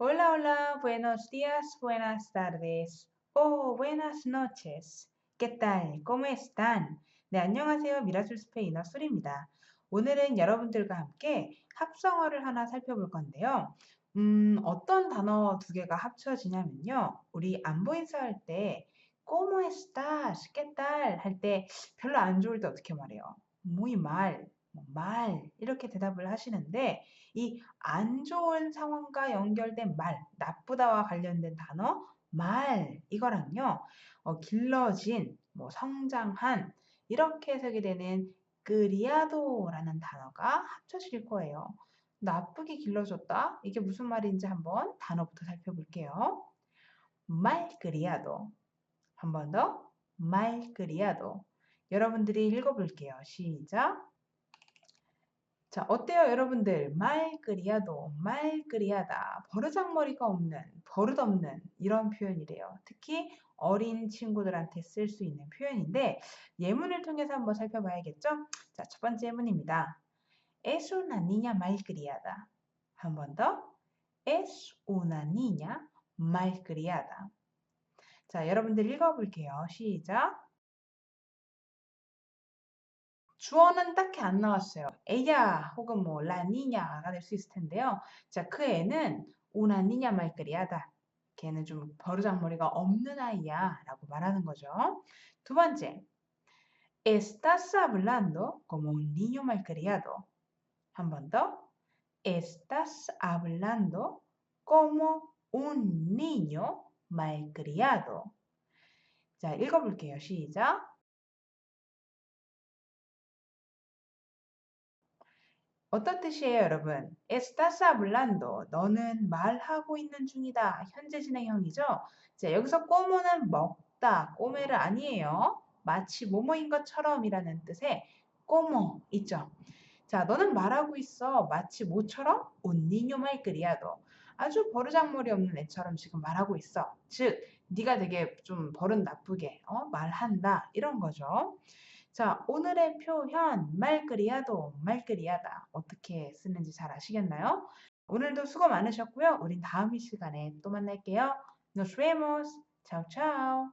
Hola, hola, buenos días, buenas tardes, o buenas noches. ¿Qué tal? ¿Cómo están? 네, 안녕하세요. 미라줄 스페인어 술입니다. 오늘은 여러분들과 함께 합성어를 하나 살펴볼 건데요. 음, 어떤 단어 두 개가 합쳐지냐면요. 우리 안부 인사 할 때 ¿Cómo estás? ¿Qué tal? 할 때 별로 안 좋을 때 어떻게 말해요? muy mal, 뭐 말 이렇게 대답을 하시는데 이 안 좋은 상황과 연결된 말, 나쁘다와 관련된 단어 말 이거랑요. 어, 길러진, 뭐 성장한 이렇게 해석이 되는 끄리아도라는 단어가 합쳐질 거예요. 나쁘게 길러줬다? 이게 무슨 말인지 한번 단어부터 살펴볼게요. 말끄리아도 한 번 더. 말끄리아도 여러분들이 읽어볼게요. 시작. 자, 어때요, 여러분들? 말그리아도, 말그리하다, 버르장머리가 없는, 버릇없는 이런 표현이래요. 특히 어린 친구들한테 쓸 수 있는 표현인데 예문을 통해서 한번 살펴봐야겠죠? 자, 첫 번째 예문입니다. Es una niña malcriada. 한 번 더. Es una niña malcriada. 자, 여러분들 읽어볼게요. 시작. 주어는 딱히 안 나왔어요. 에야 혹은 뭐 라니냐가 될 수 있을 텐데요. 자, 그 애는 우나 니냐 말거리하다. 걔는 좀 버르장머리가 없는 아이야 라고 말하는 거죠. 두 번째, estás hablando como un niño malcriado. 한 번 더, estás hablando como un niño malcriado. 자, 읽어볼게요. 시작. 어떤 뜻이에요, 여러분? Estás hablando. 너는 말하고 있는 중이다. 현재 진행형이죠? 자, 여기서 꼬모는 먹다, 꼬메를 아니에요. 마치 뭐뭐인 것처럼이라는 뜻의 꼬모 있죠? 자, 너는 말하고 있어. 마치 뭐처럼? niño malcriado. 아주 버르장머리 없는 애처럼 지금 말하고 있어. 즉, 네가 되게 좀 버릇 나쁘게 어? 말한다. 이런 거죠. 자, 오늘의 표현 말그리야도 말그리야다 어떻게 쓰는지 잘 아시겠나요? 오늘도 수고 많으셨고요. 우린 다음 이 시간에 또 만날게요. Nos vemos. Chao, chao.